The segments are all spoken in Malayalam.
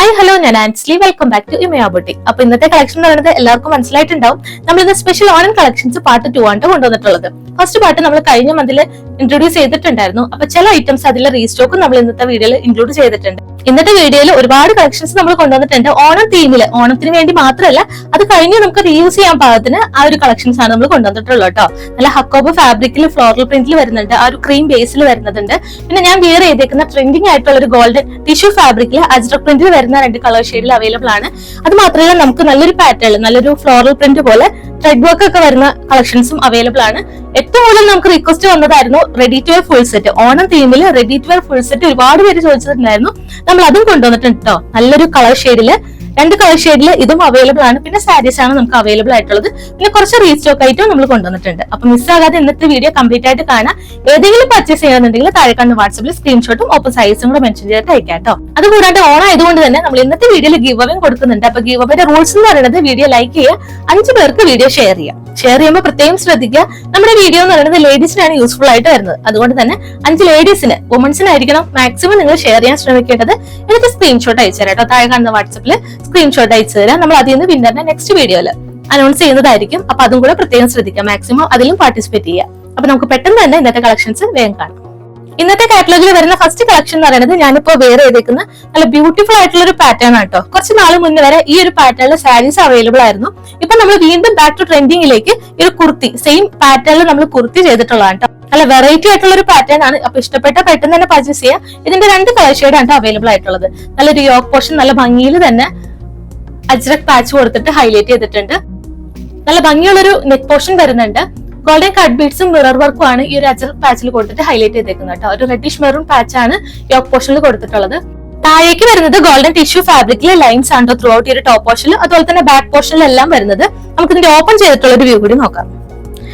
ഹായ് ഹലോ ഞാൻ Ansley. Welcome back to Imaya boutique അപ്പൊ ഇന്നത്തെ കളക്ഷൻ എന്ന് പറയുന്നത് എല്ലാവർക്കും മനസ്സിലായിട്ടുണ്ടാവും. നമ്മൾ ഇന്ന് special Onam collections part two ആണ് കൊണ്ടുവന്നിട്ടുള്ളത്. ഫസ്റ്റ് പാർട്ട് നമ്മൾ കഴിഞ്ഞ മന്തിൽ ഇൻട്രൊഡ്യൂസ് ചെയ്തിട്ടുണ്ടായിരുന്നു. അപ്പൊ ചില ഐറ്റംസ് അതിലെ റീസ്റ്റോക്കും നമ്മൾ ഇന്നത്തെ വീഡിയോയിൽ ഇൻക്ലൂഡ് ചെയ്തിട്ടുണ്ട്. ഇന്നത്തെ വീഡിയോയിൽ ഒരുപാട് കളക്ഷൻസ് നമ്മൾ കൊണ്ടുവന്നിട്ടുണ്ട്. ഓണം തീമിൽ ഓണത്തിന് വേണ്ടി മാത്രമല്ല അത് കഴിഞ്ഞ് നമുക്ക് റീയൂസ് ചെയ്യാൻ പാകത്തിന് ആ ഒരു കളക്ഷൻസ് ആണ് നമ്മൾ കൊണ്ടുവന്നിട്ടുള്ളത് കേട്ടോ. നല്ല ഹക്കോബ് ഫാബ്രിക്കിൽ ഫ്ലോറൽ പ്രിന്റിൽ വരുന്നുണ്ട് ആ ഒരു ക്രീം ബേസിൽ വരുന്നുണ്ട്. പിന്നെ ഞാൻ വിയർ ചെയ്തേക്കുന്ന ട്രെൻഡിങ് ആയിട്ടുള്ള ഒരു ഗോൾഡൻ ടിഷ്യൂ ഫാബ്രിക്കിൽ അജ്രക് പ്രിന്റിൽ വരുന്ന രണ്ട് കളർ ഷെയ്ഡിൽ അവൈലബിൾ ആണ്. അത് മാത്രമല്ല നമുക്ക് നല്ലൊരു പാറ്റേൺ നല്ലൊരു ഫ്ലോറൽ പ്രിന്റ് പോലെ ത്രെഡ് വർക്ക് ഒക്കെ വരുന്ന കളക്ഷൻസും അവൈലബിൾ ആണ്. ഏറ്റവും കൂടുതൽ നമുക്ക് റിക്വസ്റ്റ് വന്നതായിരുന്നു ready to wear full set Onam തീമിൽ ready to wear full set ഒരുപാട് പേര് ചോദിച്ചിട്ടുണ്ടായിരുന്നു. നമ്മൾ അതും കൊണ്ടുവന്നിട്ടുണ്ട് കേട്ടോ നല്ലൊരു കളർ ഷെയ്ഡിൽ രണ്ട് കളർ ഷെയ്ഡിൽ ഇതും അവൈലബിൾ ആണ്. പിന്നെ സാരീസ് ആണ് നമുക്ക് അവൈലബിൾ ആയിട്ടുള്ളത്. പിന്നെ കുറച്ച് റീസ്റ്റോക്ക് ആയിട്ടും നമ്മൾ കൊണ്ടുവന്നിട്ടുണ്ട്. അപ്പൊ മിസ്സാകാതെ ഇന്നത്തെ വീഡിയോ കംപ്ലീറ്റ് ആയിട്ട് കാണാം. ഏതെങ്കിലും പർച്ചേസ് ചെയ്യണമെന്നുണ്ടെങ്കിൽ താഴെ കണ്ട് വാട്സപ്പിൽ സ്ക്രീൻഷോട്ടും ഒപ്പം സൈസും കൂടെ മെൻഷൻ ചെയ്തിട്ട് അയക്കാം കേട്ടോ. അതുകൂടാണ്ട് ഓൺ ആയതുകൊണ്ട് തന്നെ നമ്മൾ ഇന്നത്തെ വീഡിയോയിൽ ഗീവ് അവയും കൊടുക്കുന്നുണ്ട്. അപ്പൊ ഗീവ് അവയുടെ റൂൾസ് എന്ന് പറയുന്നത് വീഡിയോ ലൈക്ക് ചെയ്യുക അഞ്ചു പേർക്ക് വീഡിയോ ഷെയർ ചെയ്യുക. ഷെയർ ചെയ്യുമ്പോൾ പ്രത്യേകം ശ്രദ്ധിക്കുക. നമ്മുടെ വീഡിയോ എന്ന് പറയുന്നത് ലേഡീസിനാണ് യൂസ്ഫുൾ ആയിട്ട് വരുന്നത്. അതുകൊണ്ട് തന്നെ അഞ്ച് ലേഡീസിന് വുമൻസിനായിരിക്കണം മാക്സിമം നിങ്ങൾ ഷെയർ ചെയ്യാൻ ശ്രമിക്കേണ്ടത്. എനിക്ക് സ്ക്രീൻഷോട്ട് അയച്ചു തരാം കേട്ടോ. താഴെ കാണുന്ന വാട്സപ്പിൽ സ്ക്രീൻഷോട്ട് അയച്ചു തരാം. നമ്മൾ അതിൽ നിന്ന് വിന്നറിനെ നെക്സ്റ്റ് വീഡിയോയിൽ അനൗൺസ് ചെയ്യുന്നതായിരിക്കും. അപ്പൊ അതും കൂടെ പ്രത്യേകം ശ്രദ്ധിക്കാം. മാക്സിമം അതിലും പാർട്ടിസിപ്പേറ്റ് ചെയ്യാം അപ്പൊ നമുക്ക് പെട്ടെന്ന് തന്നെ ഇന്നത്തെ കളക്ഷൻസ് വേഗം കാണാം. ഇന്നത്തെ കാറ്റലോഗിൽ വരുന്ന ഫസ്റ്റ് കളക്ഷൻ എന്ന് പറയുന്നത് ഞാനിപ്പോ വേറെ ചെയ്തേക്കുന്ന നല്ല ബ്യൂട്ടിഫുൾ ആയിട്ടുള്ള ഒരു പാറ്റേൺ ആട്ടോ കുറച്ച് നാൾ മുന്നേ വരെ ഈ ഒരു പാറ്റേണിലെ സാരീസ് അവൈലബിൾ ആയിരുന്നു. ഇപ്പൊ നമ്മൾ വീണ്ടും ബാക്ക് ടു ട്രെൻഡിങ്ങിലേക്ക് ഒരു കുർത്തി സെയിം പാറ്റേണിൽ നമ്മൾ കുർത്തി ചെയ്തിട്ടുള്ളതാണ് നല്ല വെറൈറ്റി ആയിട്ടുള്ള ഒരു പാറ്റേൺ ആണ്. അപ്പൊ ഇഷ്ടപ്പെട്ട പെട്ടെന്ന് തന്നെ പർച്ചേസ് ചെയ്യാം ഇതിന്റെ രണ്ട് കളർ ഷെയ്ഡാണ് അവൈലബിൾ ആയിട്ടുള്ളത്. നല്ലൊരു യോക്ക് പോർഷൻ നല്ല ഭംഗിയിൽ തന്നെ അജ്രക് പാച്ച് കൊടുത്തിട്ട് ഹൈലൈറ്റ് ചെയ്തിട്ടുണ്ട്. നല്ല ഭംഗിയുള്ളൊരു നെക്ക് പോർഷൻ വരുന്നുണ്ട്. ഗോൾഡൻ കട്ട് ബീഡ്സും മിറർ വർക്കും ആണ് ഈ ഒരു അജ്രക് പാച്ചിൽ കൊടുത്തിട്ട് ഹൈലൈറ്റ് ചെയ്തേക്കുന്നത് കേട്ടോ. ഒരു റെഡിഷ് മെറൂൺ ആണ് യോക്ക് പോർഷനിൽ കൊടുത്തിട്ടുള്ളത്. താഴേക്ക് വരുന്നത് ഗോൾഡൻ ടിഷ്യൂ ഫാബ്രിക്കിലെ ലൈൻസ് ആണ് ത്രൂ ഔട്ട് ഈ ഒരു ടോപ്പ് പോർഷനിൽ അതുപോലെ തന്നെ ബാക്ക് പോർഷനിലെല്ലാം വരുന്നത്. നമുക്ക് ഇതിന്റെ ഓപ്പൺ ചെയ്തിട്ടുള്ള ഒരു വ്യൂ കൂടി നോക്കാം.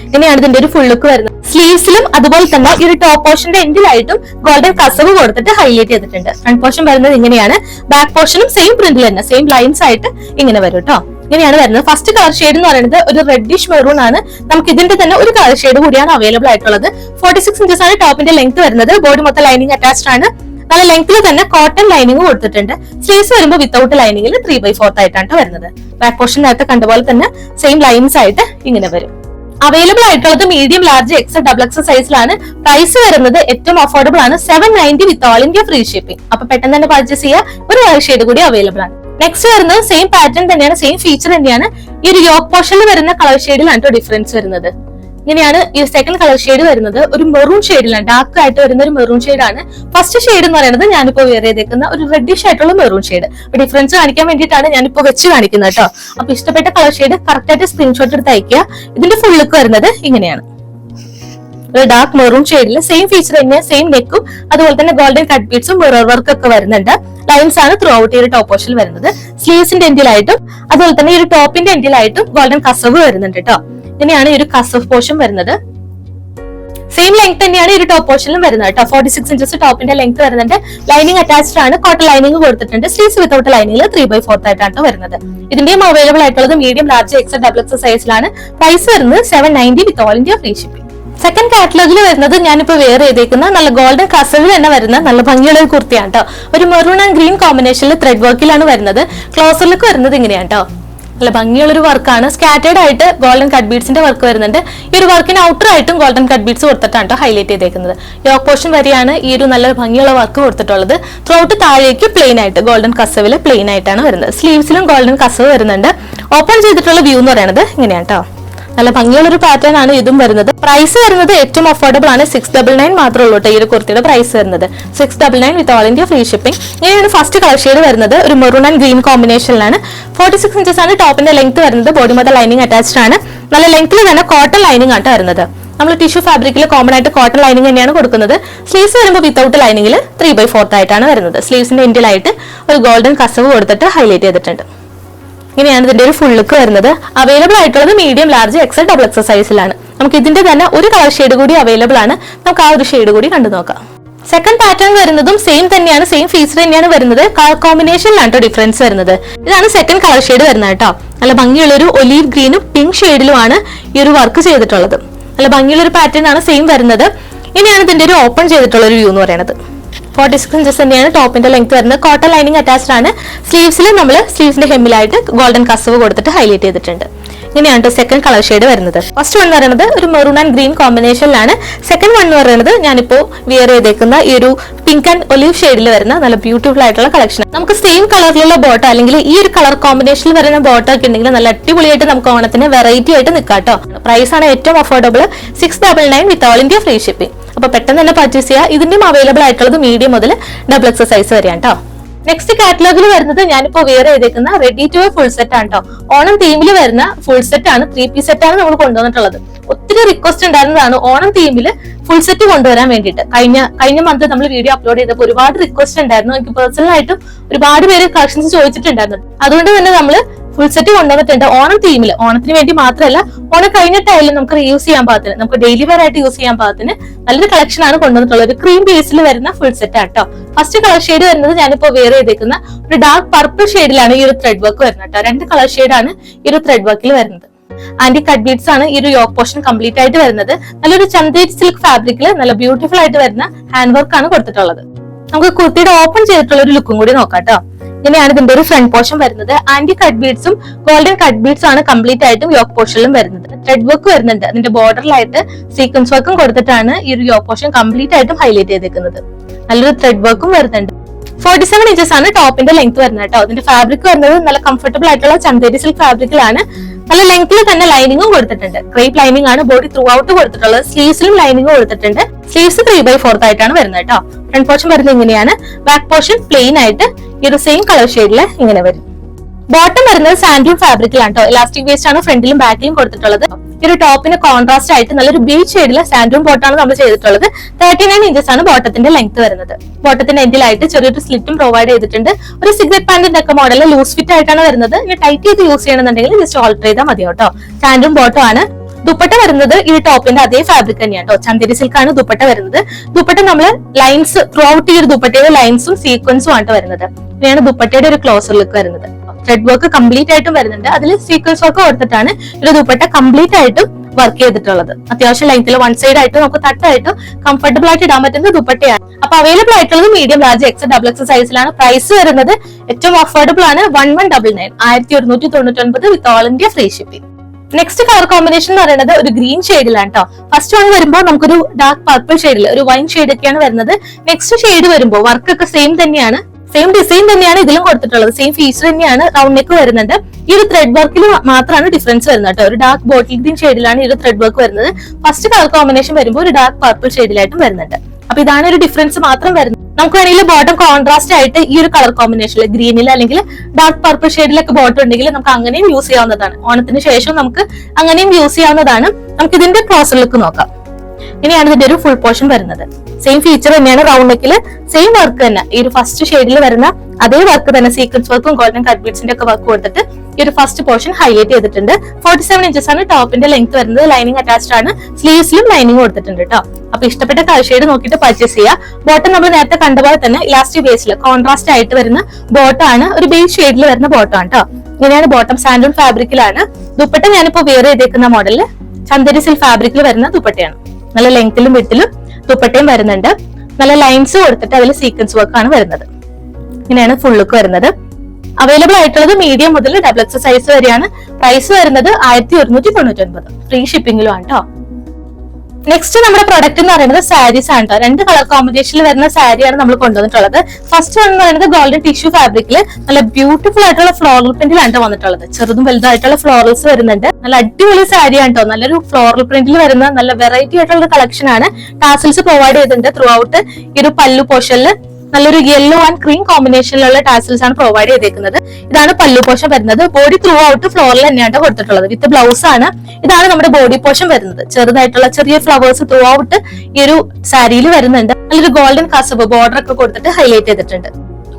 ഇങ്ങനെയാണ് ഇതിന്റെ ഒരു ഫുൾ ലുക്ക് വരുന്നത്. സ്ലീവ്സിലും അതുപോലെ തന്നെ ഈ ഒരു ടോപ്പ് പോർഷന്റെ എൻഡിലായിട്ടും ഗോൾഡൻ കസവ് കൊടുത്തിട്ട് ഹൈലൈറ്റ് ചെയ്തിട്ടുണ്ട്. ഫ്രണ്ട് പോർഷൻ വരുന്നത് ഇങ്ങനെയാണ്. ബാക്ക് പോർഷനും സെയിം പ്രിന്റിൽ തന്നെ സെയിം ലൈൻസ് ആയിട്ട് ഇങ്ങനെ വരും കേട്ടോ ഇങ്ങനെയാണ് വരുന്നത്. ഫസ്റ്റ് കളർ ഷെയ്ഡ് എന്ന് പറയുന്നത് ഒരു റെഡിഷ് മെറൂൺ ആണ്. നമുക്ക് ഇതിന്റെ തന്നെ ഒരു കളർ ഷെയ്ഡ് കൂടിയാണ് അവൈലബിൾ ആയിട്ടുള്ളത്. ഫോർട്ടി സിക്സ് ഇഞ്ചസ് ആണ് ടോപ്പിന്റെ ലെങ്ത് വരുന്നത്. ബോഡി മൊത്തം ലൈനിങ് അറ്റാച്ച്ഡ് ആണ്. നല്ല ലെങ്ത്തിൽ തന്നെ കോട്ടൺ ലൈനിങ് കൊടുത്തിട്ടുണ്ട്. സ്ലീവ്സ് വരുമ്പോൾ വിത്തൗട്ട് ലൈനിങ്ങിൽ ത്രീ ബൈ ഫോർത്ത് ആയിട്ടാണ് ട്ടോ വരുന്നത്. ബാക്ക് പോർഷൻ നേരത്തെ കണ്ടപോലെ തന്നെ സെയിം ലൈൻസ് ആയിട്ട് ഇങ്ങനെ വരും. അവൈലബിൾ ആയിട്ടുള്ളത് medium large X double X സൈസിലാണ് പ്രൈസ് വരുന്നത് ഏറ്റവും അഫോർഡബിൾ ആണ്. Seven ninety with all India free shipping അപ്പൊ പെട്ടെന്ന് തന്നെ പർച്ചേസ് ചെയ്യുക ഒരു ഷെയ്ഡ് കൂടി അവൈലബിൾ ആണ്. നെക്സ്റ്റ് വരുന്നത് സെയിം പാറ്റേൺ തന്നെയാണ് സെയിം ഫീച്ചർ തന്നെയാണ്. ഈ ഒരു യോക്ക് പോർഷനിൽ വരുന്ന കളർ ഷെയ്ഡിലാണ് ഡിഫറൻസ് വരുന്നത്. ഇങ്ങനെയാണ് ഈ സെക്കൻഡ് കളർ ഷെയ്ഡ് വരുന്നത്. ഒരു മെറൂൺ ഷെയ്ഡിലാണ് ഡാർക്ക് ആയിട്ട് വരുന്ന ഒരു മെറൂൺ ആണ്. ഫസ്റ്റ് ഷെയ്ഡ് എന്ന് പറയുന്നത് ഞാനിപ്പോ വെയർ ചെയ്തേക്കുന്ന ഒരു റെഡിഷ് ആയിട്ടുള്ള മെറൂൺ ഷെയ്ഡ് അപ്പൊ ഡിഫറൻസ് കാണിക്കാൻ വേണ്ടിയിട്ടാണ് ഞാനിപ്പോ വെച്ച് കാണിക്കുന്നത് കേട്ടോ. അപ്പൊ ഇഷ്ടപ്പെട്ട കളർ ഷെയ്ഡ് കറക്റ്റ് ആയിട്ട് സ്ക്രീൻഷോട്ട് എടുത്ത് അയക്കുക ഇതിന്റെ ഫുൾ ലുക്ക് വരുന്നത് ഇങ്ങനെയാണ്. ഒരു ഡാർക്ക് മെറൂൺ ഷെയ്ഡിൽ സെയിം ഫീച്ചർ തന്നെ സെയിം നെക്കും അതുപോലെ തന്നെ ഗോൾഡൻ കട്ട് ബീഡ്സും മിറർ വർക്ക് ഒക്കെ വരുന്നുണ്ട്. ലൈൻസ് ആണ് ത്രൂ ഔട്ട് ഈ ഒരു ടോപ്പ് പോർഷനിൽ വരുന്നത്. സ്ലീവ്സിന്റെ എൻഡിലായിട്ടും അതുപോലെ തന്നെ ഈ ഒരു ടോപ്പിന്റെ എൻഡിലായിട്ടും ഗോൾഡൻ കസവ് വരുന്നുണ്ട് കേട്ടോ. ഇങ്ങനെയാണ് ഈ ഒരു കസവ് പോർഷൻ വരുന്നത്. സെയിം ലെങ്ത് തന്നെയാണ് ഈ ഒരു ടോപ്പ് പോർഷനിലും വരുന്നത് കേട്ടോ. ഫോർട്ടി സിക്സ് ഇഞ്ചസ് ടോപ്പിന്റെ ലെങ്ത് വരുന്നുണ്ട്. ലൈനിങ് അറ്റാച്ച്ഡ് ആണ്. കോട്ടൺ ലൈനിങ് കൊടുത്തിട്ടുണ്ട്. സ്ലീവ്സ് വിത്തൗട്ട് ലൈനിങ്ങിൽ ത്രീ ബൈ ഫോർത്ത് ആയിട്ടാണ് വരുന്നത്. ഇതിന്റെയും അവൈലബിൾ ആയിട്ടുള്ളത് medium large X double X സൈസിലാണ് പ്രൈസ് വരുന്നത് seven ninety with all India free shipping second കാറ്റലോഗിൽ വരുന്നത് ഞാനിപ്പോ വെയർ ചെയ്തേക്കുന്ന നല്ല ഗോൾഡൻ കസവിൽ തന്നെ വരുന്ന നല്ല ഭംഗിയുള്ള ഒരു കുർത്തിയാണ് കേട്ടോ. ഒരു മെറൂൺ ആൻഡ് ഗ്രീൻ കോമ്പിനേഷനിൽ ത്രെഡ് വർക്കിലാണ് വരുന്നത്. ക്ലോസർ ലുക്ക് വരുന്നത് ഇങ്ങനെയാണ് കേട്ടോ. നല്ല ഭംഗിയുള്ളൊരു വർക്കാണ്. സ്കാറ്റേഡ് ആയിട്ട് ഗോൾഡൻ കട്ട് ബീഡ്സിന്റെ വർക്ക് വരുന്നുണ്ട്. ഈ ഒരു വർക്കിന് ഔട്ടർ ആയിട്ടും ഗോൾഡൻ കട്ട് ബീഡ്സ് കൊടുത്തിട്ടാണ് കേട്ടോ ഹൈലൈറ്റ് ചെയ്തേക്കുന്നത്. യോക്ക് പോർഷൻ വരെയാണ് ഈ ഒരു നല്ല ഭംഗിയുള്ള വർക്ക് കൊടുത്തിട്ടുള്ളത്. ത്രൗട്ട് താഴേക്ക് പ്ലെയിൻ ആയിട്ട് ഗോൾഡൻ കസവിൽ പ്ലെയിൻ ആയിട്ടാണ് വരുന്നത്. സ്ലീവ്സിലും ഗോൾഡൻ കസവ് വരുന്നുണ്ട്. ഓപ്പൺ ചെയ്തിട്ടുള്ള വ്യൂ എന്ന് പറയുന്നത് ഇങ്ങനെയാണ് കേട്ടോ നല്ല ഭംഗിയുള്ള ഒരു പാറ്റേൺ ആണ് ഇതും വരുന്നത്. പ്രൈസ് വരുന്നത് ഏറ്റവും അഫോർഡബിൾ ആണ്. സിക്സ് ഡബിൾ നയൻ മാത്രമേ ഉള്ളൂ ഈ ഒരു കുർത്തിയുടെ പ്രൈസ് വരുന്നത്. Six double nine with all India free shipping ഇങ്ങനെയാണ് ഫസ്റ്റ് കളർ ഷെയ്ഡ് വരുന്നത്. ഒരു മെറൂൺ ആൻഡ് ഗ്രീൻ കോമ്പിനേഷനിലാണ് ഫോർട്ടി സിക്സ് ഇഞ്ചസ് ആണ് ടോപ്പിന്റെ ലെങ്ത് വരുന്നത്. ബോഡി മൊത്തം ലൈനിങ് അറ്റാച്ച്ഡ് ആണ്. നല്ല ലെങ്ത്തിൽ തന്നെ കോട്ടൺ ലൈനിങ് ആണ് വരുന്നത്. നമ്മൾ ടിഷ്യൂ ഫാബ്രിക്കിൽ കോമൺ ആയിട്ട് കോട്ടൺ ലൈനിങ് തന്നെയാണ് കൊടുക്കുന്നത്. സ്ലീവ്സ് വരുമ്പോൾ വിത്തൗട്ട് ലൈനിങ്ങിൽ ത്രീ ബൈ ഫോർത്ത് ആയിട്ടാണ് വരുന്നത്. സ്ലീവ്സിന്റെ എൻഡിലായിട്ട് ഒരു ഗോൾഡൻ കസവ് കൊടുത്തിട്ട് ഹൈലൈറ്റ് ചെയ്തിട്ടുണ്ട്. ഇങ്ങനെയാണ് ഇതിന്റെ ഒരു ഫുൾ ലുക്ക് വരുന്നത്. അവൈലബിൾ ആയിട്ടുള്ളത് medium large XL double XL സൈസിലാണ് നമുക്ക് ഇതിന്റെ തന്നെ ഒരു കളർ ഷെയ്ഡ് കൂടി അവൈലബിൾ ആണ്. നമുക്ക് ആ ഒരു ഷെയ്ഡ് കൂടി കണ്ടു നോക്കാം. സെക്കൻഡ് പാറ്റേൺ വരുന്നതും സെയിം തന്നെയാണ് സെയിം ഫീച്ചർ തന്നെയാണ് വരുന്നത്. കളർ കോമ്പിനേഷനിലാണ് കേട്ടോ ഡിഫറൻസ് വരുന്നത്. ഇതാണ് സെക്കൻഡ് കളർ ഷെയ്ഡ് വരുന്നത് കേട്ടോ നല്ല ഭംഗിയുള്ള ഒരു ഒലീവ് ഗ്രീനും പിങ്ക് ഷെയ്ഡിലുമാണ് ഈ ഒരു വർക്ക് ചെയ്തിട്ടുള്ളത്. നല്ല ഭംഗിയുള്ള ഒരു പാറ്റേൺ ആണ് സെയിം വരുന്നത്. ഇനിയാണ് ഇതിന്റെ ഒരു ഓപ്പൺ ചെയ്തിട്ടുള്ള ഒരു വ്യൂ എന്ന് പറയുന്നത്. ഫോർട്ടി സിക്സ് ഇഞ്ചസ് തന്നെയാണ് ടോപ്പിന്റെ ലെങ്ത് വരുന്നത്. കോട്ടൺ ലൈനിങ് അറ്റാച്ച്ഡ് ആണ്. സ്ലീവ്സിൽ നമ്മൾ സ്ലീവ്സിന്റെ ഹെമ്മിലായിട്ട് ഗോൾഡൻ കസവ് കൊടുത്തിട്ട് ഹൈലൈറ്റ് ചെയ്തിട്ടുണ്ട്. ഇങ്ങനെയാണ് സെക്കൻഡ് കളർ ഷെയ്ഡ് വരുന്നത്. ഫസ്റ്റ് വൺ എന്ന് പറയുന്നത് ഒരു മെറൂൺ ആൻഡ് ഗ്രീൻ കോമ്പിനേഷനിലാണ് സെക്കൻഡ് വൺ എന്ന് പറയുന്നത് ഞാനിപ്പോ വിയർ ചെയ്തേക്കുന്ന ഈ ഒരു പിങ്ക് ആൻഡ് ഒലിവ് ഷെയ്ഡിൽ വരുന്ന നല്ല ബ്യൂട്ടിഫുൾ ആയിട്ടുള്ള കളക്ഷൻ നമുക്ക് സെയിം കളറിലുള്ള ബോട്ടോ അല്ലെങ്കിൽ ഈ ഒരു കളർ കോമ്പിനേഷനിൽ വരുന്ന ബോട്ടോ ഒക്കെ ഉണ്ടെങ്കിൽ നല്ല അടിപൊളിയായിട്ട് നമുക്ക് ഓണത്തിന് വെറൈറ്റി ആയിട്ട് നിൽക്കാം കേട്ടോ പ്രൈസ് ആണ് ഏറ്റവും affordable six double nine with all India free shipping അപ്പൊ പെട്ടെന്ന് തന്നെ പർച്ചേസ് ചെയ്യുക ഇതിന്റെയും അവൈലബിൾ ആയിട്ടുള്ളത് മീഡിയം മുതൽ ഡബിൾ എക്സസൈസ് വരെയാണ് കേട്ടോ നെക്സ്റ്റ് കാറ്റലോഗിൽ വരുന്നത് ഞാനിപ്പോ വെയർ ചെയ്തേക്കുന്ന ready to wear full set ആണ് കേട്ടോ ഓണം തീമിൽ വരുന്ന ഫുൾ സെറ്റ് ആണ് ത്രീ പീസ് സെറ്റ് ആണ് നമ്മൾ കൊണ്ടുവന്നിട്ടുള്ളത്. ഒത്തിരി റിക്വസ്റ്റ് ഉണ്ടായിരുന്നതാണ് ഓണം തീമിൽ ഫുൾ സെറ്റ് കൊണ്ടുവരാൻ വേണ്ടിയിട്ട്. കഴിഞ്ഞ കഴിഞ്ഞ മന്ത് നമ്മൾ വീഡിയോ അപ്ലോഡ് ചെയ്തപ്പോൾ ഒരുപാട് റിക്വസ്റ്റ് ഉണ്ടായിരുന്നു. എനിക്ക് പേഴ്സണൽ ആയിട്ടും ഒരുപാട് പേര് കളക്ഷൻസ് ചോദിച്ചിട്ടുണ്ടായിരുന്നു. അതുകൊണ്ട് തന്നെ നമ്മൾ ഫുൾ സെറ്റ് കൊണ്ടുവന്നിട്ടുണ്ട്. ഓണം തീമിൽ ഓണത്തിന് വേണ്ടി മാത്രമല്ല ഓണം കഴിഞ്ഞിട്ടായാലും നമുക്ക് റീയൂസ് ചെയ്യാൻ പാകത്തിന് നമുക്ക് ഡെയിലി വെയർ ആയിട്ട് യൂസ് ചെയ്യാൻ പാകത്തിന് നല്ലൊരു കളക്ഷൻ ആണ് കൊണ്ടുവന്നിട്ടുള്ളത്. ഒരു ക്രീം ബേസിൽ വരുന്ന ഫുൾ സെറ്റ് ആട്ടോ ഫസ്റ്റ് കളർ ഷെയ്ഡ് വരുന്നത് ഞാനിപ്പോ വെയർ ചെയ്തേക്കുന്ന ഒരു ഡാർക്ക് പർപ്പിൾ ഷെയ്ഡിലാണ് ഈ ഒരു ത്രെഡ് വർക്ക് വരുന്നത് കേട്ടോ രണ്ട് കളർ ഷെയ്ഡാണ് ഈ ഒരു ത്രെഡ് വർക്കിൽ വരുന്നത്. ആന്റി കട്ട് ബീഡ്സ് ആണ് ഈ ഒരു യോക്ക് പോർഷൻ കംപ്ലീറ്റ് ആയിട്ട് വരുന്നത്. നല്ലൊരു ചന്തേരി സിൽക്ക് ഫാബ്രിക്കിൽ നല്ല ബ്യൂട്ടിഫുൾ ആയിട്ട് വരുന്ന ഹാൻഡ് വർക്ക് ആണ് കൊടുത്തിട്ടുള്ളത്. നമുക്ക് കുർത്തിയുടെ ഓപ്പൺ ചെയ്തിട്ടുള്ള ഒരു ലുക്കും കൂടി നോക്കാം കേട്ടോ ഇങ്ങനെയാണ് ഇതിന്റെ ഒരു ഫ്രണ്ട് പോർഷൻ വരുന്നത്. ആന്റി കട്ട് ബീഡ്സും ഗോൾഡൻ കട്ട് ബീഡ്സും ആണ് കംപ്ലീറ്റ് ആയിട്ടും യോക്ക് പോർഷനിലും വരുന്നത്. ത്രെഡ് വർക്ക് വരുന്നുണ്ട്. അതിന്റെ ബോർഡറിലായിട്ട് സീക്വൻസ് വർക്കും കൊടുത്തിട്ടാണ് ഈ ഒരു യോക്ക് പോർഷൻ കംപ്ലീറ്റ് ആയിട്ടും ഹൈലൈറ്റ് ചെയ്തേക്കുന്നത്. നല്ലൊരു ത്രെഡ് വർക്കും വരുന്നുണ്ട്. ഫോർട്ടി സെവൻ ഇഞ്ചസ് ആണ് ടോപ്പിന്റെ ലെങ്ത് വരുന്നത് കേട്ടോ. അതിന്റെ ഫാബ്രിക് വരുന്നത് നല്ല കംഫർട്ടബിൾ ആയിട്ടുള്ള ചന്തേരി സിൽക്ക് ഫാബ്രിക്കിലാണ് നല്ല ലെങ്ത്തിൽ തന്നെ ലൈനിങ്ങും കൊടുത്തിട്ടുണ്ട്. ക്രീപ്പ് ലൈനിങ് ആണ് ബോഡി ത്രൂ ഔട്ട് കൊടുത്തിട്ടുള്ളത് സ്ലീവ്സിലും ലൈനിങ് കൊടുത്തിട്ടുണ്ട്. സ്ലീവ്സ് ത്രീ ബൈ ഫോർത്ത് ആയിട്ടാണ് വരുന്നത് കേട്ടോ. ഫ്രണ്ട് പോർഷൻ വരുന്നത് ഇങ്ങനെയാണ്. ബാക്ക് പോർഷൻ പ്ലെയിൻ ആയിട്ട് ഈ ഒരു സെയിം കളർ ഷെയ്ഡിൽ ഇങ്ങനെ വരും. ബോട്ടം വരുന്നത് സാൻഡ്യൂൺ ഫാബ്രിക്കിലാണ് കേട്ടോ ഇലാസ്റ്റിക് വേസ്റ്റ് ആണ് ഫ്രണ്ടിലും ബാക്കിലും കൊടുത്തിട്ടുള്ളത്. ഈ ഒരു ടോപ്പിന് കോൺട്രാസ്റ്റ് ആയിട്ട് നല്ലൊരു ബീച്ച് ഷെയ്ഡിലെ സാൻഡ്യൂൺ ബോട്ടാണ് നമ്മൾ ചെയ്തിട്ടുള്ളത്. തേർട്ടി നയൻ ഇഞ്ചസ് ആണ് ബോട്ടത്തിന്റെ ലെങ്ത് വരുന്നത്. ബോട്ടത്തിന്റെ എൻഡിലായിട്ട് ചെറിയൊരു സ്ലിറ്റും പ്രൊവൈഡ് ചെയ്തിട്ടുണ്ട്. ഒരു സിഗരറ്റ് പാന്റിന്റെ ഒക്കെ മോഡൽ ലൂസ് ഫിറ്റ് ആയിട്ടാണ് വരുന്നത്. ടൈറ്റ് ചെയ്ത് യൂസ് ചെയ്യണമെന്നുണ്ടെങ്കിൽ ജസ്റ്റ് ഓൾട്ടർ ചെയ്താൽ മതി കേട്ടോ സാൻഡ്യൂൺ ബോട്ടം ആണ്. ദുപ്പട്ട വരുന്നത് ഈ ടോപ്പിന്റെ അതേ ഫാബ്രിക് തന്നെയാണ് കേട്ടോ ചന്ദേരി സിൽക്കാണ് ദുപ്പട്ട വരുന്നത്. ദുപ്പട്ട നമ്മൾ ലൈൻസ് ത്രൂ ഔട്ട് ഈ ഒരു ദുപ്പട്ടയുടെ ലൈൻസും സീക്വൻസും ആണ് വരുന്നത്. ഇങ്ങനെയാണ് ദുപ്പട്ടയുടെ ഒരു ക്ലോസർ ലുക്ക് വരുന്നത്. ത്രെഡ് വർക്ക് കംപ്ലീറ്റ് ആയിട്ടും വരുന്നുണ്ട്. അതിൽ സീക്വൻസ് വർക്ക് കൊടുത്തിട്ടാണ് ഒരു ദുപ്പട്ട കംപ്ലീറ്റ് ആയിട്ടും വർക്ക് ചെയ്തിട്ടുള്ളത്. അത്യാവശ്യം ലെങ്ത്തിൽ വൺ സൈഡ് ആയിട്ട് നമുക്ക് തട്ടായിട്ട് കംഫർട്ടബിൾ ആയിട്ട് ഇടാൻ പറ്റുന്ന ദുപ്പട്ടയാണ്. അപ്പൊ അവൈലബിൾ ആയിട്ടുള്ളത് medium large X double X സൈസിലാണ് പ്രൈസ് വരുന്നത് ഏറ്റവും അഫോർഡബിൾ ആണ് വൺ വൺ ഡബിൾ നയൻ ആയിരത്തി ഒരുന്നൂറ്റി തൊണ്ണൂറ്റി ഒൻപത് with all India free shipping next colour combination എന്ന് പറയുന്നത് ഒരു ഗ്രീൻ ഷെയ്ഡിലാണ് കേട്ടോ ഫസ്റ്റ് വൺ വരുമ്പോൾ നമുക്കൊരു ഡാർക്ക് പർപ്പിൾ ഷെയ്ഡിൽ ഒരു വൈൻ ഷെയ്ഡ് ഒക്കെയാണ് വരുന്നത്. നെക്സ്റ്റ് ഷെയ്ഡ് വരുമ്പോൾ വർക്ക് ഒക്കെ സെയിം തന്നെയാണ്. സെയിം ഡിസൈൻ തന്നെയാണ് ഇതിലും കൊടുത്തിട്ടുള്ളത്. സെയിം ഫീച്ചർ തന്നെയാണ് റൗണ്ട് നെക്ക് വരുന്നുണ്ട് ഈ ഒരു ത്രെഡ് വർക്കിൽ മാത്രമാണ് ഡിഫറൻസ് വരുന്നത് കേട്ടോ ഒരു ഡാർക്ക് ബോട്ടിൽ ഗ്രീൻ ഷെയ്ഡിലാണ് ഈ ഒരു ത്രെഡ് വർക്ക് വരുന്നത്. ഫസ്റ്റ് കളർ കോമ്പിനേഷൻ വരുമ്പോൾ ഒരു ഡാർക്ക് പർപ്പിൾ ഷെയ്ഡിലായിട്ടും വരുന്നുണ്ട്. അപ്പൊ ഇതാണ് ഒരു ഡിഫറൻസ് മാത്രം വരുന്നത്. നമുക്ക് വേണമെങ്കിൽ ബോട്ടം കോൺട്രാസ്റ്റ് ആയിട്ട് ഈ ഒരു കളർ കോമ്പിനേഷനിൽ ഗ്രീനിൽ അല്ലെങ്കിൽ ഡാർക്ക് പർപ്പിൾ ഷെയ്ഡിലൊക്കെ ബോട്ടം ഉണ്ടെങ്കിൽ നമുക്ക് അങ്ങനെയും യൂസ് ചെയ്യാവുന്നതാണ്. ഓണത്തിന് ശേഷം നമുക്ക് അങ്ങനെയും യൂസ് ചെയ്യാവുന്നതാണ്. നമുക്ക് ഇതിന്റെ ക്ലോസർ ലുക്ക് നോക്കാം. ഇനിയാണ് ഇതിന്റെ ഒരു ഫുൾ പോർഷൻ വരുന്നത്. സെയിം ഫീച്ചർ തന്നെയാണ് റൗണ്ട് നെക്കിൽ സെയിം വർക്ക് തന്നെ. ഈ ഒരു ഫസ്റ്റ് ഷെയ്ഡിൽ വരുന്ന അതേ വർക്ക് തന്നെ സീക്വൻസ് വർക്കും ഗോൾഡൻ കട്ട് ബീഡ്സിന്റെ ഒക്കെ വർക്ക് കൊടുത്തിട്ട് ഈ ഒരു ഫസ്റ്റ് പോർഷൻ ഹൈലൈറ്റ് ചെയ്തിട്ടുണ്ട്. ഫോർട്ടി സെവൻ ഇഞ്ചസ് ആണ് ടോപ്പിന്റെ ലെങ്ത് വരുന്നത്. ലൈനിങ് അറ്റാച്ച്ഡ് ആണ്. സ്ലീവ്സിലും ലൈനിങ് കൊടുത്തിട്ടുണ്ട് കേട്ടോ അപ്പൊ ഇഷ്ടപ്പെട്ട കളർ നോക്കിയിട്ട് പർച്ചേസ് ചെയ്യുക ബോട്ടം നമ്മൾ നേരത്തെ കണ്ട പോലെ തന്നെ ഇലാസ്റ്റിക് ബേസിൽ കോൺട്രാസ്റ്റ് ആയിട്ട് വരുന്ന ബോട്ടം ആണ്. ഒരു ബേസ് ഷെയ്ഡിൽ വരുന്ന ബോട്ടം ആണ് കേട്ടോ ഇങ്ങനെയാണ് ബോട്ടം സാൻഡൂൺ ഫാബ്രിക്കിലാണ് ദുപ്പട്ട ഞാനിപ്പോ വെയർ ചെയ്തേക്കുന്ന മോഡലിൽ ചന്ദരി സിൽ ഫാബ്രിക്കിൽ വരുന്ന ദുപ്പട്ടയാണ്. നല്ല ലെങ്ത്തിലും വിട്ടിലും ദുപ്പട്ടയും വരുന്നുണ്ട്. നല്ല ലൈൻസ് കൊടുത്തിട്ട് അതിൽ സീക്വൻസ് വർക്ക് ആണ് വരുന്നത്. ഇങ്ങനെയാണ് ഫുൾ ലുക്ക് വരുന്നത്. അവൈലബിൾ ആയിട്ടുള്ളത് മീഡിയം മുതൽ ഡബിൾ എക്സ് സൈസ് വരെയാണ്. പ്രൈസ് വരുന്നത് ആയിരത്തി ഒരുന്നൂറ്റി തൊണ്ണൂറ്റി ഒൻപത് ഫ്രീ ഷിപ്പിംഗിലും ആണ് കേട്ടോ നെക്സ്റ്റ് നമ്മുടെ പ്രൊഡക്റ്റ് എന്ന് പറയുന്നത് സാരീസ് ആണ് കേട്ടോ രണ്ട് കളർ കോമ്പിനേഷനിൽ വരുന്ന സാരിയാണ് നമ്മൾ കൊണ്ടുവന്നിട്ടുള്ളത്. ഫസ്റ്റ് വൺ എന്ന് പറയുന്നത് ഗോൾഡൻ ടിഷ്യൂ ഫാബ്രിക്കിൽ നല്ല ബ്യൂട്ടിഫുൾ ആയിട്ടുള്ള ഫ്ലോറൽ പ്രിന്റിലാണ് വന്നിട്ടുള്ളത്. ചെറുതും വലുതായിട്ടുള്ള ഫ്ലോറൽസ് വരുന്നുണ്ട്. നല്ല അടിപൊളി സാരിയാണ് കേട്ടോ നല്ലൊരു ഫ്ലോറൽ പ്രിന്റിൽ വരുന്ന നല്ല വെറൈറ്റി ആയിട്ടുള്ള കളക്ഷൻ ആണ്. ടാസിൽസ് പ്രൊവൈഡ് ചെയ്തിട്ടുണ്ട് ത്രൂ ഔട്ട് ഈ ഒരു പല്ലു പോഷനിൽ നല്ലൊരു യെല്ലോ ആൻഡ് ക്രീം കോമ്പിനേഷനിലുള്ള ടാസിൽസ് ആണ് പ്രൊവൈഡ് ചെയ്തേക്കുന്നത്. ഇതാണ് പല്ലു പോഷൻ വരുന്നത്. ബോഡി ത്രൂ ഔട്ട് ഫ്ലോറിൽ തന്നെയാണ് കൊടുത്തിട്ടുള്ളത്. വിത്ത് ബ്ലൗസ് ആണ് ഇതാണ് നമ്മുടെ ബോഡി പോഷൻ വരുന്നത്. ചെറുതായിട്ടുള്ള ചെറിയ ഫ്ലവേഴ്സ് ത്രൂ ഔട്ട് ഈ ഒരു സാരിയിൽ വരുന്നുണ്ട്. നല്ലൊരു ഗോൾഡൻ കസവ് ബോർഡർ ഒക്കെ കൊടുത്തിട്ട് ഹൈലൈറ്റ് ചെയ്തിട്ടുണ്ട്.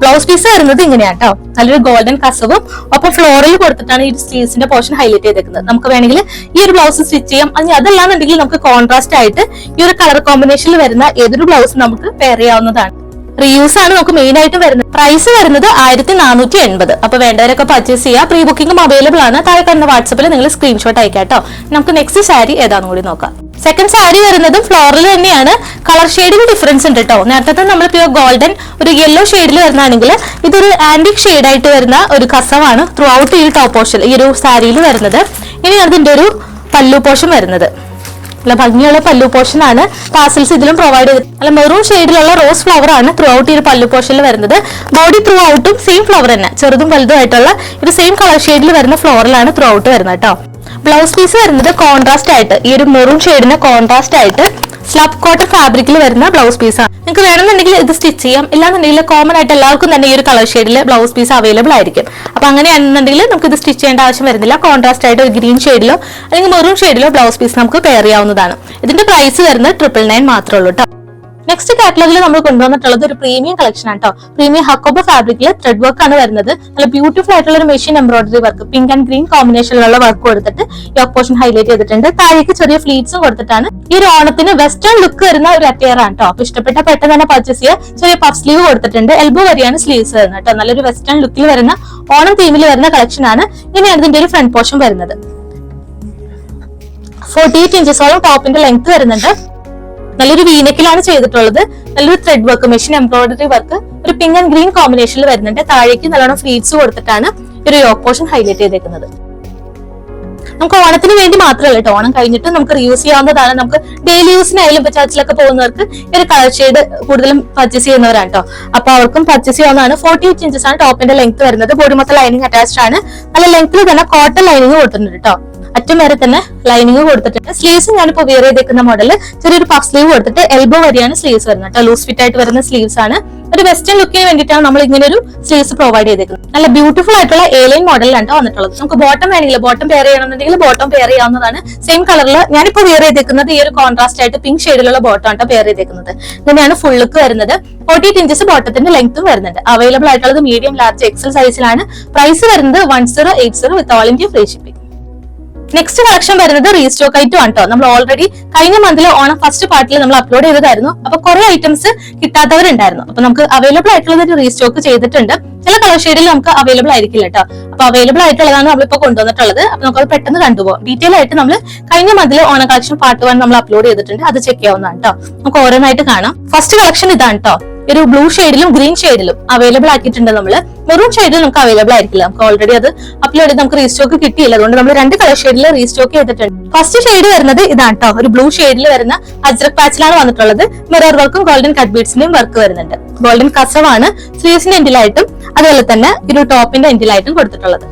ബ്ലൗസ് പീസ് വരുന്നത് ഇങ്ങനെയാണ് കേട്ടോ നല്ലൊരു ഗോൾഡൻ കസവും ഒപ്പം ഫ്ലോറിൽ കൊടുത്തിട്ടാണ് ഈ സ്ലീവ്സിന്റെ പോർഷൻ ഹൈലൈറ്റ് ചെയ്തേക്കുന്നത്. നമുക്ക് വേണമെങ്കിൽ ഈ ഒരു ബ്ലൗസ് സ്റ്റിച്ച് ചെയ്യാം. അല്ലെങ്കിൽ അതല്ലാന്നുണ്ടെങ്കിൽ നമുക്ക് കോൺട്രാസ്റ്റ് ആയിട്ട് ഈ ഒരു കളർ കോമ്പിനേഷനിൽ വരുന്ന ഏതൊരു ബ്ലൗസ് നമുക്ക് പെയർ ചെയ്യാവുന്നതാണ്. റീയൂസ് ആണ് നമുക്ക് മെയിൻ ആയിട്ട് വരുന്നത്. പ്രൈസ് വരുന്നത് ആയിരത്തി നാനൂറ്റി എൺപത് അപ്പൊ വേണ്ടവരൊക്കെ പർച്ചേസ് ചെയ്യുക പ്രീ ബുക്കിംഗും അവൈലബിൾ ആണ്. താഴെ കാണുന്ന വാട്സപ്പിൽ നിങ്ങൾ സ്ക്രീൻഷോട്ട് ആയി കേട്ടോ നമുക്ക് നെക്സ്റ്റ് സാരി ഏതാണെന്ന് കൂടി നോക്കാം. സെക്കൻഡ് സാരി വരുന്നതും ഫ്ലോറിൽ തന്നെയാണ്. കളർ ഷെയ്ഡിന് ഡിഫറൻസ് ഉണ്ട് കേട്ടോ നേരത്തെ നമ്മൾ പ്യൂർ ഗോൾഡൻ ഒരു യെല്ലോ ഷെയ്ഡിൽ വരുന്നതാണെങ്കിൽ ഇതൊരു ആന്റിക് ആയിട്ട് വരുന്ന ഒരു കസവാണ് ത്രൂ ഔട്ട് ഈ ടോപ്പ് പോർഷൻ ഈ ഒരു സാരിയിൽ വരുന്നത്. ഇനി അതിന്റെ ഒരു പല്ലു പോർഷൻ വരുന്നത്. നല്ല ഭംഗിയുള്ള പല്ലു പോർഷൻ ആണ്. പാസൽസ് ഇതിലും പ്രൊവൈഡ് ചെയ്ത് നല്ല മെറൂൺ ഷെയ്ഡിലുള്ള റോസ് ഫ്ലവർ ആണ് ത്രൂ ഔട്ട് ഈ ഒരു പല്ലു പോർഷനിൽ വരുന്നത്. ബോഡി ത്രൂ ഔട്ടും സെയിം ഫ്ലവർ തന്നെ. ചെറുതും വലുതുമായിട്ടുള്ള ഇത് സെയിം കളർ ഷെയ്ഡിൽ വരുന്ന ഫ്ലോറിലാണ് ത്രൂ ഔട്ട് വരുന്നത് കേട്ടോ. ബ്ലൗസ് പീസ് വരുന്നത് കോൺട്രാസ്റ്റ് ആയിട്ട് ഈ ഒരു മെറൂൺ ഷെയ്ഡിന് കോൺട്രാസ്റ്റ് ആയിട്ട് സ്ലബ് കോട്ടൺ ഫാബ്രിക്കിൽ വരുന്ന ബ്ലൗസ് പീസാണ് നിങ്ങൾക്ക് വേണമെന്നുണ്ടെങ്കിൽ ഇത് സ്റ്റിച്ച് ചെയ്യാം. ഇല്ലാന്നുണ്ടെങ്കിൽ കോമൺ ആയിട്ട് എല്ലാവർക്കും തന്നെ ഈ ഒരു കളർ ഷെയ്ഡിൽ ബ്ലൗസ് പീസ് അവൈലബിൾ ആയിരിക്കും. അപ്പൊ അങ്ങനെയാണെന്നുണ്ടെങ്കിൽ നമുക്ക് ഇത് സ്റ്റിച്ച് ചെയ്യേണ്ട ആവശ്യം വരുന്നില്ല. കോൺട്രാസ്റ്റ് ആയിട്ട് ഒരു ഗ്രീൻ ഷെയ്ഡിലോ അല്ലെങ്കിൽ മെറൂൺ ഷെയ്ഡിലോ ബ്ലൗസ് പീസ് നമുക്ക് പെയർ ചെയ്യാവുന്നതാണ്. ഇതിന്റെ പ്രൈസ് വരുന്നത് ട്രിപ്പിൾ നയൻ മാത്രമേ ഉള്ളൂ കേട്ടോ നെക്സ്റ്റ് കാറ്റലോഗിൽ നമ്മൾ കൊണ്ടുവന്നിട്ടുള്ളത് ഒരു പ്രീമിയം കളക്ഷൻ ആണ് കേട്ടോ പ്രീമിയം ഹക്കോബ ഫാബ്രിക്കിൽ ത്രെഡ് വർക്ക് ആണ് വരുന്നത്. നല്ല ബ്യൂട്ടിഫുൾ ആയിട്ടുള്ള ഒരു machine embroidery work pink and green കോമ്പിനേഷനിലുള്ള work കൊടുത്തിട്ട് ഈ പോർഷൻ ഹൈലൈറ്റ് ചെയ്തിട്ടുണ്ട്. താഴേക്ക് ചെറിയ ഫ്ലീറ്റ്സും കൊടുത്തിട്ടാണ്. ഈ ഒരു ഓണത്തിന് വെസ്റ്റേൺ ലുക്ക് വരുന്ന ഒരു അറ്റയർ ആണ് കേട്ടോ അപ്പൊ ഇഷ്ടപ്പെട്ട പെട്ടെന്ന് തന്നെ പർച്ചേസ് ചെയ്യുക. ചെറിയ പഫ് സ്ലീവ് കൊടുത്തിട്ടുണ്ട്. എൽബോ വരെയാണ് സ്ലീവ്സ് വരുന്നത് കേട്ടോ നല്ലൊരു വെസ്റ്റേൺ ലുക്കിൽ വരുന്ന ഓണം തീമിൽ വരുന്ന കളക്ഷൻ ആണ്. ഇങ്ങനെയാണ് ഇതിന്റെ ഒരു ഫ്രണ്ട് പോർഷൻ വരുന്നത്. ഫോർട്ടി എയ്റ്റ് ഇഞ്ചസോളം ടോപ്പിന്റെ ലെങ്ത് വരുന്നുണ്ട്. നല്ലൊരു വീനക്കിലാണ് ചെയ്തിട്ടുള്ളത്. നല്ലൊരു thread work machine embroidery work ഒരു പിങ്ക് ആൻഡ് ഗ്രീൻ കോമ്പിനേഷനിൽ വരുന്നുണ്ട്. താഴേക്ക് നല്ലോണം സ്ലീവ്സ് കൊടുത്തിട്ടാണ് ഒരു യോക്ക് പോർഷൻ ഹൈലൈറ്റ് ചെയ്തേക്കുന്നത്. നമുക്ക് ഓണത്തിന് വേണ്ടി മാത്രമല്ല കേട്ടോ ഓണം കഴിഞ്ഞിട്ട് നമുക്ക് റീയൂസ് ചെയ്യാവുന്നതാണ്. നമുക്ക് ഡെയിലി യൂസിനായാലും ഇപ്പൊ ചർച്ചിലൊക്കെ പോകുന്നവർക്ക് ഒരു കളർ ഷെയ്ഡ് കൂടുതലും പർച്ചേസ് ചെയ്യുന്നവരാണ് കേട്ടോ അപ്പൊ അവർക്കും പർച്ചേസ് ചെയ്യാവുന്നതാണ്. ഫോർട്ടി എയ്റ്റ് ഇഞ്ചസ് ആണ് ടോപ്പിന്റെ ലെങ്ത് വരുന്നത്. ബോഡി മൊത്തം ലൈനിങ് അറ്റാച്ച്ഡ് ആണ്. നല്ല ലെങ്ത്തിൽ തന്നെ കോട്ടൺ ലൈനിങ് കൊടുത്തിട്ടുണ്ട് കേട്ടോ അറ്റം വരെ തന്നെ ലൈനിങ് കൊടുത്തിട്ടുണ്ട്. സ്ലീവ്സ് ഞാനിപ്പോ വിയർ ചെയ്തേക്കുന്ന മോഡൽ ചെറിയൊരു പഫ് സ്ലീവ് കൊടുത്തിട്ട് എൽബോ വരെയാണ് സ്ലീവ്സ് വരുന്നത് കേട്ടോ. ലൂസ് ഫിറ്റ് ആയിട്ട് വരുന്ന സ്ലീവ്സ് ആണ്. ഒരു വെസ്റ്റേൺ ലുക്കിന് വേണ്ടിയിട്ടാണ് നമ്മൾ ഇങ്ങനെ ഒരു സ്ലീവ്സ് പ്രൊവൈഡ് ചെയ്തേക്കുന്നത്. നല്ല ബ്യൂട്ടിഫുൾ ആയിട്ടുള്ള ഏലൈൻ കേട്ടോ വന്നിട്ടുള്ളത്. നമുക്ക് ബോട്ടം വേണമെങ്കിൽ ബോട്ടം പെയർ ചെയ്യണമെന്നുണ്ടെങ്കിൽ ബോട്ടം പെയർ ചെയ്യാവുന്നതാണ്. സെയിം കളറിൽ ഞാനിപ്പോ വെയർ ചെയ്തേക്കുന്നത് ഈ ഒരു കോൺട്രാസ്റ്റ് ആയിട്ട് പിങ്ക് ഷെയ്ഡിലുള്ള ബോട്ടം ആണ് പെയർ ചെയ്തേക്കുന്നത്. ഇങ്ങനെയാണ് ഫുൾ ലുക്ക് വരുന്നത്. ഫോർട്ടി ഇഞ്ചസ് ബോട്ടത്തിന്റെ ലെങ്ത്തും വരുന്നുണ്ട്. അവൈലബിൾ ആയിട്ടുള്ളത് മീഡിയം ലാർജ് എക്സൽ സൈസിലാണ് പ്രൈസ് വരുന്നത് one zero eight zero with all India free shipping next collection വരുന്നത് റീസ്റ്റോക്ക് ഐറ്റം ആണ് നമ്മൾ ഓൾറെഡി കഴിഞ്ഞ മന്തിൽ ഓണം ഫസ്റ്റ് പാർട്ടിൽ നമ്മൾ അപ്ലോഡ് ചെയ്തതായിരുന്നു. അപ്പൊ കുറെ ഐറ്റംസ് കിട്ടാത്തവരുണ്ടായിരുന്നു. അപ്പൊ നമുക്ക് അവൈലബിൾ ആയിട്ടുള്ളത് റീസ്റ്റോക്ക് ചെയ്തിട്ടുണ്ട്. ചില കളർ ഷെയ്ഡിൽ നമുക്ക് അവൈലബിൾ ആയിരിക്കില്ല കേട്ടോ അപ്പൊ അവൈലബിൾ ആയിട്ടുള്ളതാണ് നമ്മളിപ്പോ കൊണ്ടുവന്നിട്ടുള്ളത്. അപ്പൊ നമുക്ക് അത് പെട്ടെന്ന് കണ്ടുപോകും. ഡീറ്റെയിൽ ആയിട്ട് നമ്മൾ കഴിഞ്ഞ മന്തിൽ ഓണ കളക്ഷൻ പാർട്ട് വൺ നമ്മൾ അപ്ലോഡ് ചെയ്തിട്ടുണ്ട്. അത് ചെക്ക് ചെയ്യാവുന്നതാണ് കേട്ടോ നമുക്ക് ഓരോന്നായിട്ട് കാണാം. ഫസ്റ്റ് കളക്ഷൻ ഇതാണ് കേട്ടോ ഒരു ബ്ലൂ ഷെയ്ഡിലും ഗ്രീൻ ഷെയ്ഡിലും അവൈലബിൾ ആക്കിയിട്ടുണ്ട് നമ്മൾ മെറൂൺ ഷെയ്ഡിൽ നമുക്ക് അവൈലബിൾ ആയിരിക്കില്ല. നമുക്ക് ഓൾറെഡി അത് അപ്ലോഡ് ചെയ്ത് നമുക്ക് റീസ്റ്റോക്ക് കിട്ടിയില്ല. അതുകൊണ്ട് നമ്മൾ രണ്ട് കളർ ഷെയ്ഡിൽ റീസ്റ്റോക്ക് ചെയ്തിട്ടുണ്ട്. ഫസ്റ്റ് ഷെയ്ഡ് വരുന്നത് ഇതാണ് കേട്ടോ ഒരു ബ്ലൂ ഷെയ്ഡിൽ വരുന്ന അജ്രക് പാച്ചിലാണ് വന്നിട്ടുള്ളത്. മിറർ വർക്കും ഗോൾഡൻ കട്ട് ബീഡ്സിന്റെയും വർക്ക് വരുന്നുണ്ട്. ഗോൾഡൻ കസവാണ് സ്ലീവ്സിന്റെ എൻഡിലായിട്ടും അതുപോലെ തന്നെ ഒരു ടോപ്പിന്റെ എൻഡിലായിട്ടും കൊടുത്തിട്ടുള്ളത്.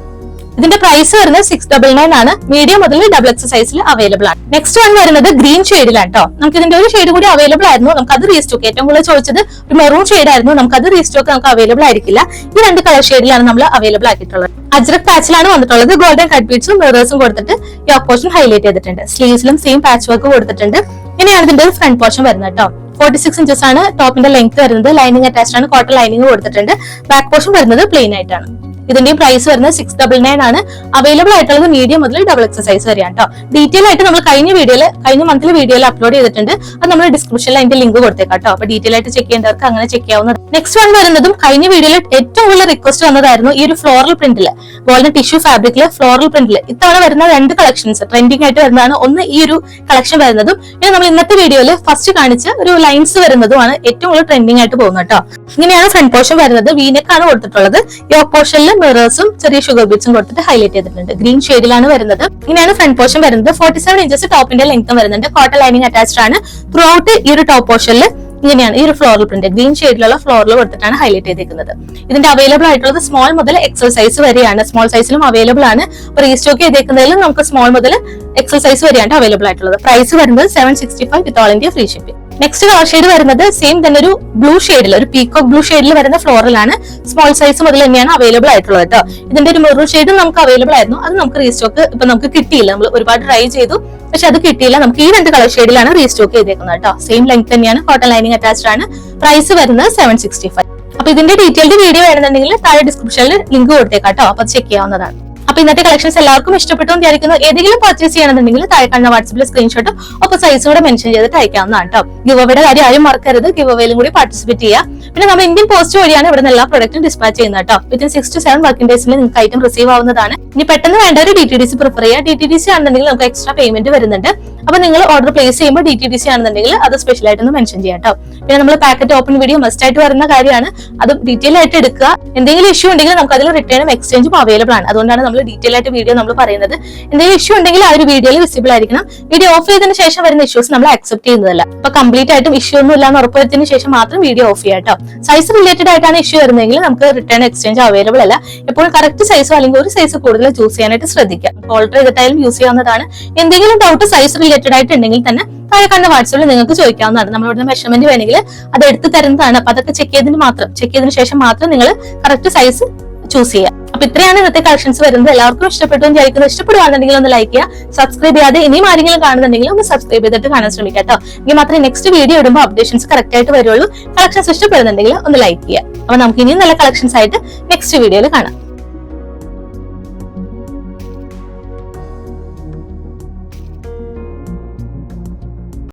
ഇതിന്റെ പ്രൈസ് വരുന്നത് സിക്സ് ഡബിൾ നയൻ ആണ്. മീഡിയം മുതൽ ഡബിൾ എക്സ് സൈസിൽ അവൈലബിൾ ആണ്. നെക്സ്റ്റ് വൺ വരുന്നത് ഗ്രീൻ ഷെയ്ഡിലാണ് കേട്ടോ നമുക്ക് ഇതിന്റെ ഒരു ഷെയ്ഡ് കൂടി അവൈലബിൾ ആയിരുന്നു. നമുക്ക് അത് റീസ്റ്റോക്ക് ഏറ്റവും കൂടുതൽ ചോദിച്ചത് ഒരു മെറൂൺ ഷെയ്ഡ് ആയിരുന്നു. നമുക്ക് അത് റീസ്റ്റോക്ക് നമുക്ക് അവൈലബിൾ ആയിരിക്കില്ല. ഈ രണ്ട് കളർ ഷെയ്ഡിലാണ് നമ്മൾ അവൈലബിൾ ആക്കിയിട്ടുള്ളത്. അജ്രക് പാച്ചിലാണ് വന്നിട്ടുള്ളത്. ഗോൾഡൻ കട്ട് ബീഡ്സും മിറേഴ്സും കൊടുത്തിട്ട് ഈ ഓപ്പോഷൻ ഹൈലൈറ്റ് ചെയ്തിട്ടുണ്ട്. സ്ലീവ്സിലും സെയിം പാച്ച് വർക്ക് കൊടുത്തിട്ടുണ്ട്. ഇങ്ങനെയാണ് ഇതിന്റെ ഫ്രണ്ട് പോർഷൻ വരുന്നത് കേട്ടോ ഫോർട്ടി സിക്സ് ഇഞ്ചസ് ആണ്. ടോപ്പിന്റെ ലെങ്ത് വരുന്നത്. ലൈനിങ് അറ്റാച്ച് ആണ്. കോട്ടൺ ലൈനിങ് കൊടുത്തിട്ടുണ്ട്. ബാക്ക് പോർഷൻ വരുന്നത് പ്ലെയിൻ ആയിട്ടാണ്. ഇതിന്റെയും പ്രൈസ് വരുന്നത് സിക്സ് ഡബിൾ നയൻ ആണ്. അവൈലബിൾ ആയിട്ടുള്ളത് മീഡിയം മുതൽ ഡബിൾ എക്സസൈസ് വരെയാണ് കേട്ടോ ഡീറ്റെയിൽ ആയിട്ട് നമ്മൾ കഴിഞ്ഞ വീഡിയോയിൽ കഴിഞ്ഞ മന്തിൽ വീഡിയോയിൽ അപ്ലോഡ് ചെയ്തിട്ടുണ്ട്. അത് നമ്മൾ ഡിസ്ക്രിപ്ഷനിൽ അതിന്റെ ലിങ്ക് കൊടുത്തേക്കാം കേട്ടോ അപ്പൊ ഡീറ്റെയിൽ ആയിട്ട് ചെക്ക് ചെയ്യേണ്ടവർക്ക് അങ്ങനെ ചെക്ക് ചെയ്യാവുന്നത് നെക്സ്റ്റ് വൺ വരുന്നതും കഴിഞ്ഞ വീഡിയോയിൽ ഏറ്റവും കൂടുതൽ റിക്വസ്റ്റ് വന്നതായിരുന്നു ഈ ഒരു ഫ്ലോറൽ പ്രിന്റിൽ ഗോൾഡൻ ടിഷ്യൂ ഫാബ്രിക്കിൽ ഫ്ലോറൽ പ്രിന്റിൽ ഇത്തവണ വരുന്ന രണ്ട് കളക്ഷൻസ് ട്രെൻഡിങ് ആയിട്ട് വരുന്നതാണ്. ഒന്ന് ഈ ഒരു കളക്ഷൻ വരുന്നതും പിന്നെ നമ്മൾ ഇന്നത്തെ വീഡിയോയിൽ ഫസ്റ്റ് കാണിച്ച ഒരു ലൈൻസ് വരുന്നതുമാണ് ഏറ്റവും കൂടുതൽ ട്രെൻഡിങ് ആയിട്ട് പോകുന്നത് കേട്ടോ ഇങ്ങനെയാണ് ഫ്രണ്ട് പോർഷൻ വരുന്നത്. വീനെക്കാണ് കൊടുത്തിട്ടുള്ളത്. യോക്ക് പോർഷനിൽ മിറേഴ്സും ചെറിയ ഷുഗർ ബീറ്റ്സും കൊടുത്തിട്ട് ഹൈലൈറ്റ് ചെയ്തിട്ടുണ്ട്. ഗ്രീൻ ഷെയ്ഡിലാണ് വരുന്നത്. ഇങ്ങനെയാണ് ഫ്രണ്ട് പോർഷൻ വരുന്നത്. ഫോർട്ടി സെവൻ ഇഞ്ചസ് ടോപ്പിന്റെ ലെങ്ത്തും വരുന്നുണ്ട്. കോട്ടൺ ലൈനിങ് അറ്റാച്ച്ഡ് ആണ്. ത്രൂ ഔട്ട് ഈ ഒരു ടോപ്പ് പോർഷനിൽ ഇങ്ങനെയാണ് ഈ ഒരു ഫ്ലോറൽ പ്രിന്റ് ഗ്രീൻ ഷെയ്ഡിലുള്ള ഫ്ലോറിൽ കൊടുത്തിട്ടാണ് ഹൈലൈറ്റ് ചെയ്തിരിക്കുന്നത് ഇതിന്റെ അവൈലബിൾ ആയിട്ടുള്ളത് സ്മോൾ മുതൽ എക്സൽ സൈസ് വരെയാണ്. സ്മോൾ സൈസിലും അവൈലബിൾ ആണ്. റീസ്റ്റോക്ക് ചെയ്തേക്കുന്നതിലും നമുക്ക് സ്മോൾ മുതൽ എക്സൽ സൈസ് വരെയാണ് അവൈലബിൾ ആയിട്ടുള്ളത്. പ്രൈസ് വരുന്നത് seven sixty five with all India free shipping next colour shade വരുന്നത് സെയിം തന്നെ ഒരു ബ്ലൂ ഷെയ്ഡിൽ ഒരു പീക്കോക്ക് ബ്ലൂ ഷെയ്ഡിൽ വരുന്ന ഫ്ലോറിലാണ് സ്മോൾ സൈസ് മുതൽ തന്നെയാണ് അവൈലബിൾ ആയിട്ടുള്ളത് കേട്ടോ. ഇതിന്റെ ഒരു മെറൂൺ ഷെയ്ഡും നമുക്ക് അവൈലബിൾ ആയിരുന്നു. അത് നമുക്ക് റീസ്റ്റോക്ക് ഇപ്പൊ നമുക്ക് കിട്ടിയില്ല. നമ്മൾ ഒരുപാട് ട്രൈ ചെയ്തു. പക്ഷെ അത് കിട്ടിയില്ല. നമുക്ക് ഈ രണ്ട് കളർ ഷെയ്ഡിലാണ് റീസ്റ്റോക്ക് ചെയ്തേക്കുന്നത് കേട്ടോ. സെയിം ലെങ്ത് തന്നെയാണ്. കോട്ടൺ ലൈനിങ് അറ്റാച്ച്ഡ് ആണ്. പ്രൈസ് വരുന്നത് സെവൻ സിക്സ്റ്റി ഫൈവ് അപ്പൊ ഇതിന്റെ ഡീറ്റെയിൽഡ് വീഡിയോ വേണമെന്നുണ്ടെങ്കിൽ താഴെ ഡിസ്ക്രിപ്ഷനിൽ ലിങ്ക് കൊടുത്തേക്കാം കേട്ടോ. അപ്പൊ ചെക്ക് ചെയ്യാവുന്നതാണ്. അപ്പൊ ഇന്നത്തെ കളക്ഷൻസ് എല്ലാവർക്കും ഇഷ്ടപ്പെട്ടു എന്ന് വിചാരിക്കുന്നു. ഏതെങ്കിലും പർച്ചേസ് ചെയ്യണമെന്നുണ്ടെങ്കിൽ താഴെ കാണുന്ന വാട്സപ്പിൽ സ്ക്രീൻഷോട്ടും ഒപ്പം സൈസും കൂടെ മെൻഷൻ ചെയ്തിട്ട് അയക്കാവുന്നതാണ് കേട്ടോ ഗിവയുടെ കാര്യം ആരും മറക്കരുത്. ഗിവയിലും കൂടി പാർട്ടിസിപ്പേറ്റ് ചെയ്യുക പിന്നെ നമ്മൾ ഇന്ത്യൻ പോസ്റ്റ് വഴിയാണ് ഇവിടെ എല്ലാ പ്രൊഡക്റ്റും ഡിസ്പാച്ച് ചെയ്യുന്നത് കേട്ടോ within six to seven working ഡേയ്സിൽ നിങ്ങൾക്ക് ഐറ്റം റിസീവ് ആവുന്നതാണ്. ഇനി പെട്ടെന്ന് വേണ്ട ഒരു D T D C prefer ചെയ്യുക ഡി ടി ഡി സി ആണെന്നുണ്ടെങ്കിൽ നമുക്ക് എക്സ്ട്രാ പേയ്മെന്റ് വരുന്നുണ്ട്. അപ്പൊ നിങ്ങൾ ഓർഡർ പ്ലേസ് ചെയ്യുമ്പോൾ ഡി ടി ഡി സി ആണെന്നുണ്ടെങ്കിൽ അത് സ്പെഷ്യൽ ആയിട്ടൊന്ന് മെൻഷൻ ചെയ്യാം കേട്ടോ പിന്നെ നമ്മൾ പാക്കറ്റ് ഓപ്പൺ വീഡിയോ മസ്റ്റ് ആയിട്ട് വരുന്ന കാര്യമാണ്. അത് ഡീറ്റെയിൽ ആയിട്ട് എടുക്കുക. എന്തെങ്കിലും ഇഷ്യൂ ഉണ്ടെങ്കിൽ നമുക്ക് അതിൽ റിട്ടേണും എക്സ്ചേഞ്ചും അവൈലബിൾ ആണ്. അതുകൊണ്ടാണ് നമ്മൾ ഡീറ്റെയിൽ ആയിട്ട് വീഡിയോ നമ്മൾ പറയുന്നത്. എന്തെങ്കിലും ഇഷ്യൂ ഉണ്ടെങ്കിൽ ആ ഒരു വീഡിയോയിൽ വിസിബിൾ ആയിരിക്കണം. വീഡിയോ ഓഫ് ചെയ്തതിന് ശേഷം വരുന്ന ഇഷ്യൂസ് നമ്മൾ അക്സെപ്റ്റ് ചെയ്യുന്നതല്ല. അപ്പൊ കംപ്ലീറ്റ് ആയിട്ടും ഇഷ്യൂ ഒന്നും ഇല്ലാന്ന് ഉറപ്പുവരുത്തിന് ശേഷം മാത്രം വീഡിയോ ഓഫ് ചെയ്യാം കേട്ടോ സൈസ് റിലേറ്റഡ് ആയിട്ടാണ് ഇഷ്യൂ വരുന്നതെങ്കിൽ നമുക്ക് റിട്ടേൺ എക്സ്ചേഞ്ച് അവൈലബിൾ അല്ല. എപ്പോഴും കറക്റ്റ് സൈസോ അല്ലെങ്കിൽ ഒരു സൈസ് കൂടുതൽ ചൂസ് ചെയ്യാനായിട്ട് ശ്രദ്ധിക്കാം. ഓൾട്ടർ ചെയ്തിട്ടായാലും യൂസ് ചെയ്യാവുന്നതാണ്. എന്തെങ്കിലും ഡൗട്ട് സൈസ് റിലേറ്റഡ് ആയിട്ട് ഉണ്ടെങ്കിൽ തന്നെ താഴെ കണ്ട വാട്സപ്പിൽ നിങ്ങൾക്ക് ചോദിക്കാവുന്നതാണ്. നമ്മൾ മെഷർമെന്റ് വേണമെങ്കിൽ അത് എടുത്തു തരുന്നതാണ്. അപ്പൊ അതൊക്കെ ചെക്ക് ചെയ്തതിന് മാത്രം ചെക്ക് ചെയ്തതിനു ശേഷം മാത്രം നിങ്ങൾ കറക്റ്റ് സൈസ് ചൂസ് ചെയ്യുക അപ്പൊ ഇത്രയാണ് ഇന്നത്തെ കളക്ഷൻസ് വരുന്നത്. എല്ലാവർക്കും ഇഷ്ടപ്പെട്ടു എന്ന് വിചാരിക്കുന്നു. ഇഷ്ടപ്പെടുവാണെന്നുണ്ടെങ്കിൽ ഒന്ന് ലൈക്ക് ചെയ്യുക സബ്സ്ക്രൈബ് ചെയ്യാതെ ഇനിയും ആരെങ്കിലും കാണുന്നുണ്ടെങ്കിൽ ഒന്ന് സബ്സ്ക്രൈബ് ചെയ്തിട്ട് കാണാൻ ശ്രമിക്കുക കേട്ടോ. എങ്കിൽ മാത്രമേ നെക്സ്റ്റ് വീഡിയോ ഇടുമ്പോൾ അപ്ഡേഷൻസ് കറക്റ്റ് ആയിട്ട് വരുള്ളൂ. കളക്ഷൻസ് ഇഷ്ടപ്പെടുന്നുണ്ടെങ്കിൽ ഒന്ന് ലൈക്ക് ചെയ്യുക. അപ്പൊ നമുക്ക് ഇനിയും നല്ല കളക്ഷൻസ് ആയിട്ട് നെക്സ്റ്റ് വീഡിയോയിൽ കാണാം.